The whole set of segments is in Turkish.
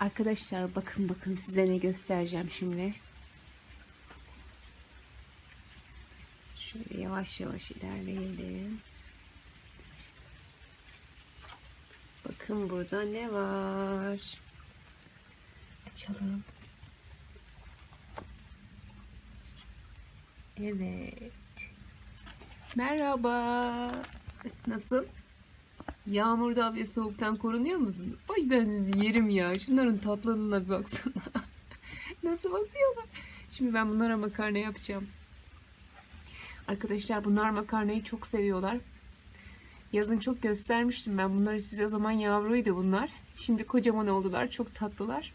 Arkadaşlar bakın bakın size ne göstereceğim şimdi. Şöyle yavaş yavaş ilerleyelim. Bakın burada ne var? Açalım. Evet. Merhaba. Nasıl? Yağmurdan ve soğuktan korunuyor musunuz? Ay ben sizi yerim ya. Şunların tatlılığına bir baksana. Nasıl bakıyorlar? Şimdi ben bunlara makarna yapacağım. Arkadaşlar bunlar makarnayı çok seviyorlar. Yazın çok göstermiştim ben bunları size. O zaman yavruydu bunlar. Şimdi kocaman oldular. Çok tatlılar.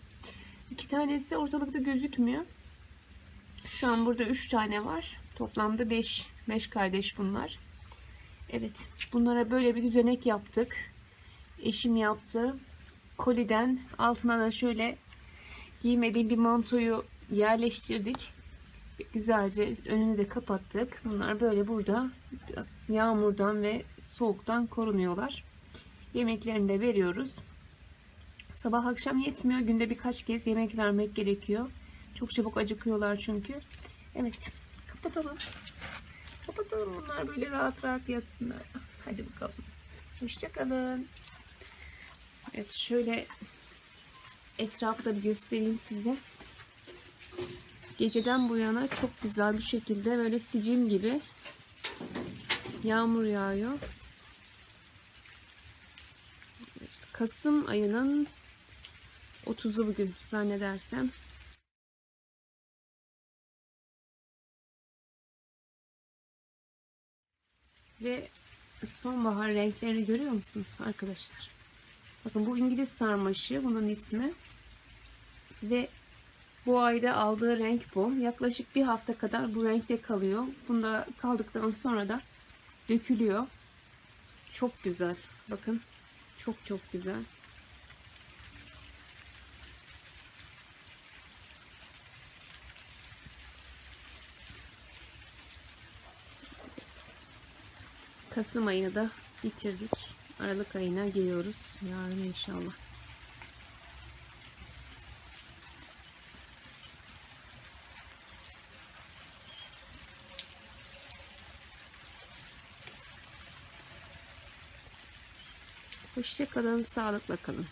İki tanesi ortalıkta gözükmüyor. Şu an burada üç tane var. Toplamda beş. Beş kardeş bunlar. Evet. Bunlara böyle bir düzenek yaptık. Eşim yaptı. Koliden altına da şöyle giymediğim bir mantoyu yerleştirdik. Güzelce önünü de kapattık. Bunlar böyle burada biraz yağmurdan ve soğuktan korunuyorlar. Yemeklerini de veriyoruz. Sabah akşam yetmiyor. Günde birkaç kez yemek vermek gerekiyor. Çok çabuk acıkıyorlar çünkü. Evet. Kapatalım. Kapatalım bunlar böyle rahat rahat yatsınlar. Hadi bakalım. Hoşçakalın. Evet şöyle etrafı da bir göstereyim size. Geceden bu yana çok güzel bir şekilde böyle sicim gibi yağmur yağıyor. Evet, Kasım ayının 30'u bugün zannedersem. Ve sonbahar renklerini görüyor musunuz arkadaşlar? Bakın bu İngiliz sarmaşı bunun ismi. Ve bu ayda aldığı renk bu. Yaklaşık bir hafta kadar bu renkte kalıyor. Bunda kaldıktan sonra da dökülüyor. Çok güzel. Bakın. Çok çok güzel. Kasım ayını da bitirdik. Aralık ayına giriyoruz. Yarın inşallah. Hoşçakalın, sağlıkla kalın.